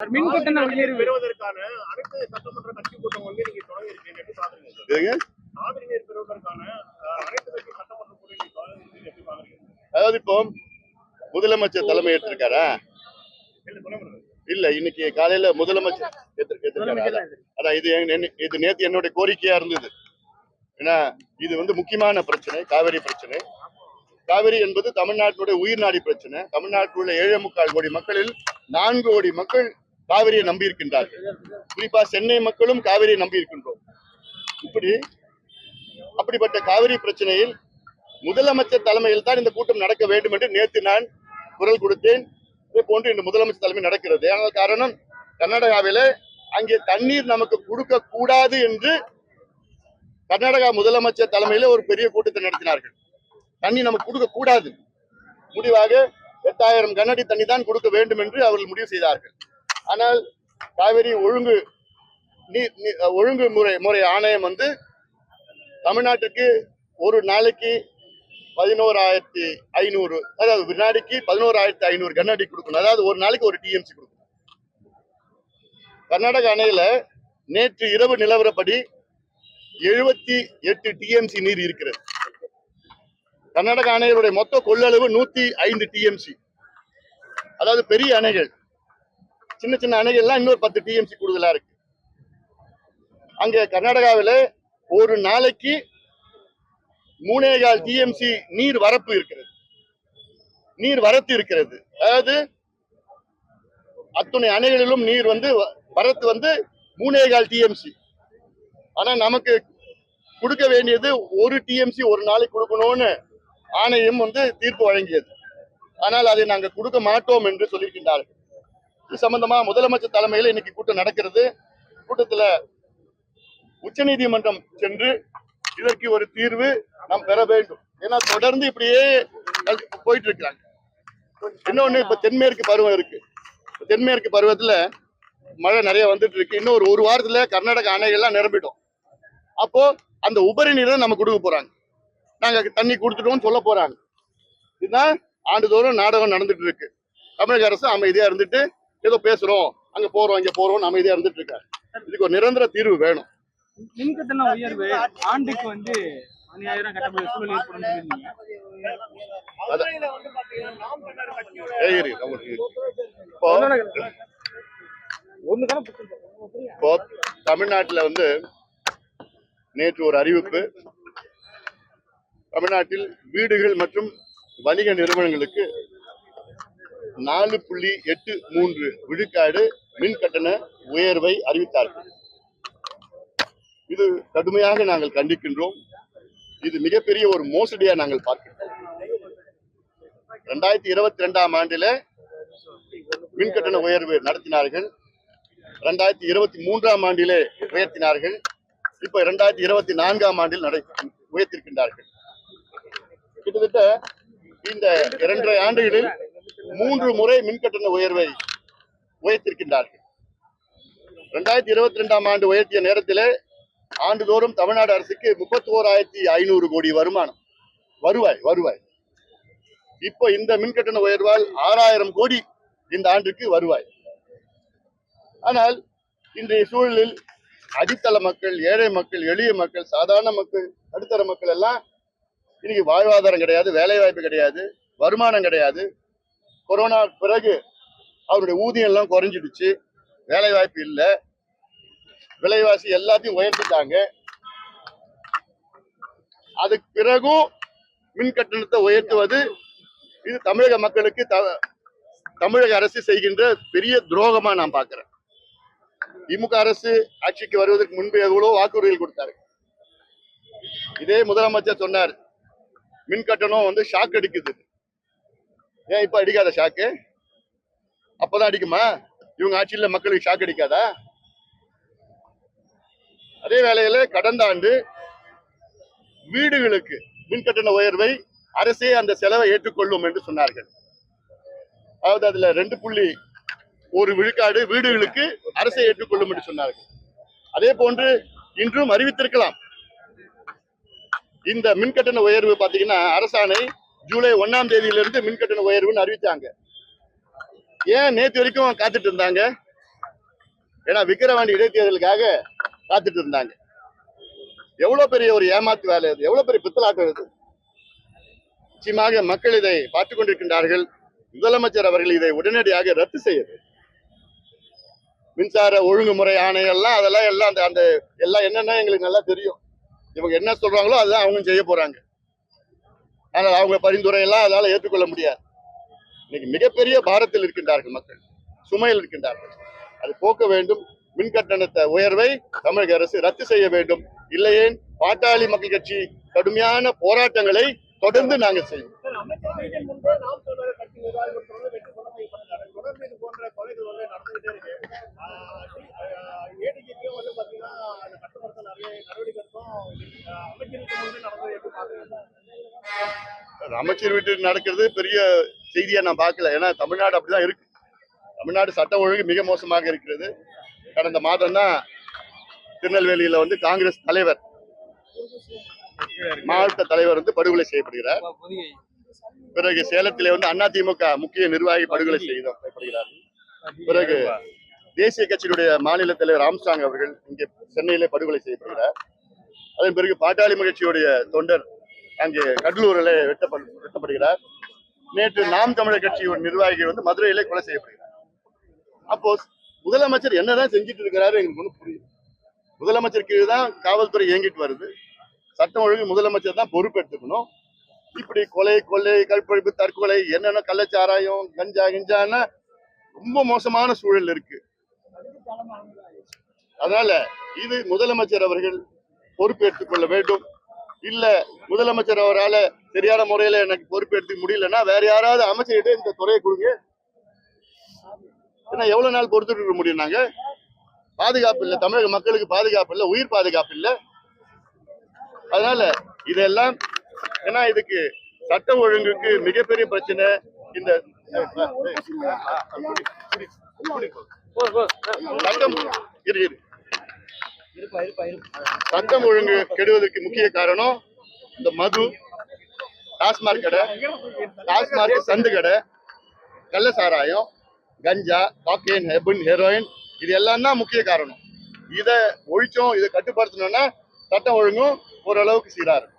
Sir, மின் கட்டண உயர்வு பெறுவதற்கான அனைத்து சட்டமன்ற கட்சி கூட்டம் வந்து நீங்க தொடங்கி இருக்கீங்க எப்படி பாக்குறீங்க சார்? இதுங்க காவிரி நீர் பெறுவதற்கான அஹ், அனைத்து கட்சி சட்டமன்ற கூட்டம் நீங்க தொடங்கி இருக்கீங்க எப்படி பாக்குறீங்க அதாவது இப்போ முதலமைச்சர் தலைமை ஏற்றிருக்காரா? இல்ல இன்னைக்கு காலையில முதலமைச்சர்? அதான். இது நேத்து என்னுடைய கோரிக்கையா இருந்தது. ஏன்னா இது வந்து முக்கியமான பிரச்சனை காவிரி பிரச்சனை. காவிரி என்பது தமிழ்நாட்டினுடைய உயிர்நாடி பிரச்சனை. தமிழ்நாட்டில் உள்ள ஏழே முக்கால் கோடி மக்களில் நான்கு கோடி மக்கள் காவிரியை நம்பி இருக்கின்றார்கள் குறிப்பா சென்னை மக்களும் காவிரியை நம்பி இருக்கின்றோம் இப்படி அப்படிப்பட்ட காவிரி பிரச்சனையில் முதலமைச்சர் தலைமையில் தான் இந்த கூட்டம் நடக்க வேண்டும் என்று நேற்று நான் குரல் கொடுத்தேன். இதே போன்று இந்த முதலமைச்சர் தலைமை நடக்கிறது. ஆனால் காரணம் கர்நாடகாவிலே அங்கே தண்ணீர் நமக்கு கொடுக்க கூடாது என்று கர்நாடகா முதலமைச்சர் தலைமையில ஒரு பெரிய கூட்டத்தை நடத்தினார்கள். தண்ணி நமக்கு கொடுக்க கூடாது. முடிவாக எட்டாயிரம் கன்னடி தண்ணி தான் கொடுக்க வேண்டும் என்று அவர்கள் முடிவு செய்தார்கள். ஆனால் காவிரி ஒழுங்கு நீர் ஒழுங்கு முறை முறை ஆணையம் வந்து தமிழ்நாட்டுக்கு ஒரு நாளைக்கு பதினோராயிரத்தி ஐநூறு அதாவது வினாடிக்கு பதினோராயிரத்தி ஐநூறு கண்ணாடி கொடுக்கணும். அதாவது ஒரு நாளைக்கு ஒரு டிஎம்சி கொடுக்கணும். கர்நாடக அணையில நேற்று இரவு நிலவரப்படி எழுபத்தி எட்டு டிஎம்சி நீர் இருக்கிறது. கர்நாடக அணைகளுடைய மொத்த கொள்ளளவு நூத்தி ஐந்து டிஎம்சி அதாவது பெரிய அணைகள். சின்ன சின்ன அணைகள்லாம் இன்னொரு பத்து டிஎம்சி கூடுதலா இருக்கு. அங்க கர்நாடகாவில ஒரு நாளைக்கு மூணே கால் டிஎம்சி நீர் வரப்பு இருக்கிறது. நீர் வரத்து இருக்கிறது. அதாவது அத்துணை அணைகளிலும் நீர் வந்து வ- வரத்து வந்து மூணே கால் டிஎம்சி ஆனா நமக்கு கொடுக்க வேண்டியது ஒரு டிஎம்சி ஒரு நாளைக்கு கொடுக்கணும்னு ஆணையம் வந்து தீர்ப்பு வழங்கியது. ஆனால் அதை நாங்கள் கொடுக்க மாட்டோம் என்று சொல்லியிருக்கின்றார்கள். இது சம்பந்தமா முதலமைச்சர் தலைமையில் இன்னைக்கு கூட்டம் நடக்கிறது. கூட்டத்துல உச்சநீதிமன்றம் சென்று இதற்கு ஒரு தீர்வு நாம் பெற வேண்டும். ஏன்னா தொடர்ந்து இப்படியே போயிட்டு இருக்கிறாங்க. இன்னொன்னு இப்ப தென்மேற்கு பருவம் இருக்கு. தென்மேற்கு பருவத்துல மழை நிறைய வந்துட்டு இருக்கு. இன்னும் ஒரு ஒரு வாரத்துல கர்நாடக அணைகள்லாம் நிரம்பிடும். அப்போ அந்த உபரி நீரை நம்ம கொடுக்க போறாங்க. நாங்க தண்ணி கொடுத்துட்டோம்னு சொல்ல போறாங்க. இதுதான் ஆண்டுதோறும் நாடகம் நடந்துட்டு இருக்கு. தமிழக அரசு அமைதியா இருந்துட்டு ஏதோ பேசுறோம் அங்க போறோம் இங்க போறோம்னு அமைதியா இருந்துட்டு இருக்காங்க இதுக்கு ஒரு நிரந்தர தீர்வு வேணும். மின் கட்டண உயர்வு ஆண்டுக்கு வந்து இப்போ தமிழ்நாட்டுல வந்து நேற்று ஒரு அறிவிப்பு. தமிழ்நாட்டில் வீடுகள் மற்றும் வணிக நிறுவனங்களுக்கு நாலு புள்ளி எட்டு மூன்று விழுக்காடு மின் கட்டண உயர்வை அறிவித்தார்கள். இது கடுமையாக நாங்கள் கண்டிக்கின்றோம். இது மிகப்பெரிய ஒரு மோசடியா நாங்கள் பார்க்கின்றோம். ரெண்டாயிரத்தி இருபத்தி ரெண்டாம் ஆண்டில மின் கட்டண உயர்வு நடத்தினார்கள். ரெண்டாயிரத்தி இருபத்தி மூன்றாம் ஆண்டிலே உயர்த்தினார்கள். இப்ப இரண்டாயிரத்தி இருபத்தி நான்காம் ஆண்டில் நடை உயர்த்திருக்கின்றார்கள். கிட்டத்தட்ட இந்த இரண்டரை ஆண்டுகளில் மூன்று முறை மின் கட்டண உயர்வை உயர்த்திருக்கின்றார்கள் ரெண்டாயிரத்தி இருபத்தி ரெண்டாம் ஆண்டு உயர்த்திய நேரத்திலே ஆண்டுதோறும் தமிழ்நாடு அரசுக்கு முப்பத்தி ஓராயிரத்தி ஐநூறு கோடி வருமானம். வருவாய் வருவாய். இப்போ இந்த மின் கட்டண உயர்வால் ஆறாயிரம் கோடி இந்த ஆண்டுக்கு வருவாய். ஆனால் இன்றைய சூழலில் அடித்தள மக்கள் ஏழை மக்கள் எளிய மக்கள் சாதாரண மக்கள் நடுத்தர மக்கள் எல்லாம் இன்னைக்கு வாழ்வாதாரம் கிடையாது வேலை வாய்ப்பு கிடையாது வருமானம் கிடையாது. கொரோனா பிறகு அவருடைய ஊதியம் எல்லாம் குறைஞ்சிடுச்சு. வேலை வாய்ப்பு இல்லை. விலைவாசி எல்லாத்தையும் உயர்த்திட்டாங்க. அதுக்கு பிறகும் மின் கட்டணத்தை உயர்த்துவது இது தமிழக மக்களுக்கு த- தமிழக அரசு செய்கின்ற பெரிய துரோகமா நான் பாக்குறேன் திமுக அரசு ஆட்சிக்கு வருவதற்கு முன்பு எவ்வளவு வாக்குறுதிகள் கொடுத்தாரு. இதே முதலமைச்சர் சொன்னார் மின் கட்டணம் வந்து ஷாக் அடிக்குது ஏன் இப்ப அடிக்காத ஷாக்கு அப்பதான் அடிக்குமா? இவங்க ஆட்சியில மக்களுக்கு ஷாக் அடிக்காதா? அதே வேளையில கடந்த ஆண்டு வீடுகளுக்கு மின் கட்டண உயர்வை அரசே அந்த செலவை ஏற்றுக்கொள்ளும் என்று சொன்னார்கள். அதாவது அதுல ரெண்டு புள்ளி ஒரு விழுக்காடு வீடுகளுக்கு அரசை ஏற்றுக்கொள்ளும் என்று சொன்னார்கள். அதே போன்று இன்றும் அறிவித்திருக்கலாம். இந்த மின் கட்டண உயர்வு பாத்தீங்கன்னா அரசாணை ஜூலை ஒன்னாம் தேதியிலிருந்து மின் கட்டண உயர்வுன்னு அறிவித்தாங்க ஏன் நேற்று வரைக்கும் காத்துட்டு இருந்தாங்க? ஏன்னா விக்கிரவாண்டி இடைத்தேர்தலுக்காக காத்துட்டு இருந்தாங்க. எவ்வளவு பெரிய ஒரு ஏமாத்து வேலை அது எவ்வளவு பெரிய பித்தலாட்டம் இது? நிச்சயமாக மக்கள் இதை பார்த்து கொண்டிருக்கின்றார்கள். முதலமைச்சர் அவர்கள் இதை உடனடியாக ரத்து செய்யுது மின்சார ஒழுங்குமுறை ஆணையெல்லாம் அதெல்லாம் எல்லாம் அந்த அந்த எல்லாம் என்னென்ன எங்களுக்கு நல்லா தெரியும். இவங்க என்ன சொல்றாங்களோ அதுதான் அவங்க செய்ய போறாங்க. ஆனால் அவங்க பரிந்துரை எல்லாம் அதனால ஏற்றுக்கொள்ள முடியாது. இன்னைக்கு மிகப்பெரிய பாரத்தில் இருக்கின்றார்கள் மக்கள். சுமையில் இருக்கின்றார்கள். அது போக்க வேண்டும். மின் கட்டணத்தை உயர்வை தமிழக அரசு ரத்து செய்ய வேண்டும். இல்லையேன் பாட்டாளி மக்கள் கட்சி கடுமையான போராட்டங்களை தொடர்ந்து நாங்கள் செய்வோம். தொடர்ந்து இது போன்ற கொலைகள் வந்து நடந்துகிட்டே இருக்கு ஏடிஜிக்கும் வந்து பாத்தீங்கன்னா அந்த கட்டுப்படுத்த நிறைய நடவடிக்கை இருக்கும் ஆஹ் அமைச்சருக்கு முன்பு நடந்தது எப்படி பாக்குறீங்க அமைச்சர் வீட்டில் நடக்கிறது பெரிய செய்தியா நான் பார்க்கல. ஏன்னா தமிழ்நாடு அப்படிதான் இருக்கு. தமிழ்நாடு சட்டம் ஒழுங்கு மிக மோசமாக இருக்கிறது. கடந்த மாதம் தான் திருநெல்வேலியில வந்து காங்கிரஸ் தலைவர் மாவட்ட தலைவர் வந்து படுகொலை செய்யப்படுகிறார். பிறகு சேலத்திலே வந்து அதிமுக முக்கிய நிர்வாகி படுகொலை செய்யப்படுகிறார். பிறகு தேசிய கட்சியினுடைய மாநில தலைவர் ராம்சாங் அவர்கள் இங்கே சென்னையிலே படுகொலை செய்யப்படுகிறார். அதன் பிறகு பாட்டாளி கட்சியுடைய தொண்டர் அங்கே கடலூரில் வெட்டப்படு வெட்டப்படுகிறார். நேற்று நாம் தமிழர் கட்சியின் நிர்வாகிகள் வந்து மதுரையிலே கொலை செய்யப்படுகிறார். அப்போ முதலமைச்சர் என்னதான் செஞ்சுட்டு இருக்கிறாரு எங்களுக்கு ஒன்றும் புரியுது முதலமைச்சர் கீழே தான் காவல்துறை இயங்கிட்டு வருது. சட்டம் ஒழுங்கு முதலமைச்சர் தான் பொறுப்பெடுத்துக்கணும் இப்படி கொலை கொள்ளை கற்பழிப்பு தற்கொலை என்னென்ன கள்ளச்சாராயம் கஞ்சா கிஞ்சான்னா ரொம்ப மோசமான சூழல் இருக்கு. அதனால இது முதலமைச்சர் அவர்கள் பொறுப்பேற்றுக் கொள்ள வேண்டும். இல்ல முதலமைச்சர் அவரால் சரியான முறையில எனக்கு பொறுப்பேற்க முடியலன்னா வேற யாராவது அமைச்சர்கிட்ட இந்த துறையை கொடுங்க ஏன்னா எவ்வளவு நாள் பொறுத்துட்டு இருக்க முடியும் நாங்க பாதுகாப்பு இல்லை தமிழக மக்களுக்கு பாதுகாப்பு இல்லை உயிர் பாதுகாப்பு இல்லை அதனால இதெல்லாம் ஏன்னா இதுக்கு சட்ட ஒழுங்குக்கு மிகப்பெரிய பிரச்சனை இந்த சட்டம் இரு, இரு. சட்டம் ஒழுங்கு கெடுவதற்கு முக்கிய காரணம் இந்த மது டாஸ்மாக் கடை டாஸ்மாக் சந்து கடை கள்ள சாராயம் கஞ்சா காக்கைன் ஹெபன் ஹெரோயின் இது எல்லாம் தான் முக்கிய காரணம். இதை ஒழிச்சோம் இதை கட்டுப்படுத்தணும்னா சட்டம் ஒழுங்கும் ஓரளவுக்கு சீராக இருக்கும்.